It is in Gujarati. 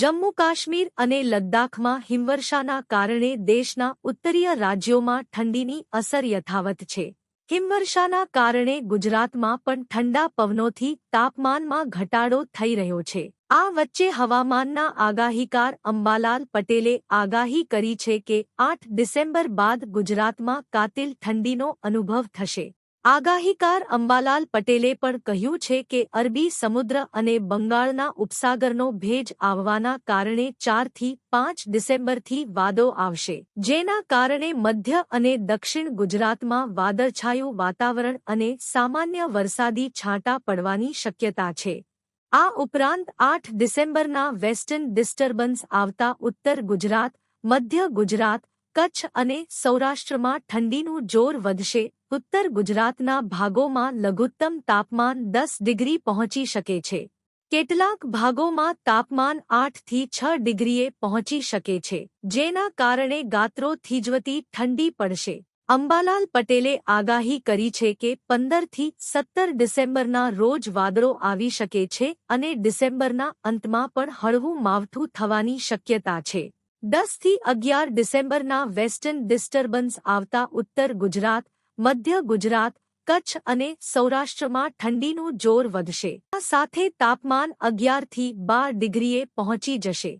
જમ્મુ કાશ્મીર અને લદ્દાખમાં હિમવર્ષાના કારણે દેશના ઉત્તરીય રાજ્યોમાં ઠંડીની અસર યથાવત છે. હિમવર્ષાના કારણે ગુજરાતમાં પણ ઠંડા પવનોથી તાપમાનમાં ઘટાડો થઈ રહ્યો છે. આ વચ્ચે હવામાનના આગાહીકાર અંબાલાલ પટેલે આગાહી કરી છે કે આઠ ડિસેમ્બર બાદ ગુજરાતમાં કાતિલ ઠંડીનો અનુભવ થશે. આગાહીકાર અંબાલાલ પટેલે પણ કહ્યું છે કે અરબી સમુદ્ર અને બંગાળના ઉપસાગરનો ભેજ આવવાના કારણે ચારથી પાંચ ડિસેમ્બરથી વાદો આવશે, જેના કારણે મધ્ય અને દક્ષિણ ગુજરાતમાં વાદળછાયું વાતાવરણ અને સામાન્ય વરસાદી છાંટા પડવાની શક્યતા છે. આ ઉપરાંત આઠ ડિસેમ્બરના વેસ્ટર્ન ડિસ્ટર્બન્સ આવતા ઉત્તર ગુજરાત, મધ્ય ગુજરાત કચ્છ અને સૌરાષ્ટ્રમાં ઠંડીનું જોર વધશે, ઉત્તર ગુજરાતના ભાગોમાં લઘુત્તમ તાપમાન દસ ડિગ્રી પહોંચી શકે છે. કેટલાક ભાગોમાં તાપમાન આઠથી છ ડિગ્રીએ પહોંચી શકે છે, જેના કારણે ગાત્રો થીજવતી ઠંડી પડશે. અંબાલાલ પટેલે આગાહી કરી છે કે પંદરથી સત્તર ડિસેમ્બરના રોજ વાદળો આવી શકે છે અને ડિસેમ્બરના અંતમાં પણ હળવું માવઠું થવાની શક્યતા છે. દસથી અગિયાર ડિસેમ્બરના વેસ્ટર્ન ડિસ્ટર્બન્સ આવતા ઉત્તર ગુજરાત, મધ્ય ગુજરાત, કચ્છ અને સૌરાષ્ટ્રમાં ઠંડીનું જોર વધશે. આ સાથે તાપમાન અગિયારથી બાર ડિગ્રીએ પહોંચી જશે.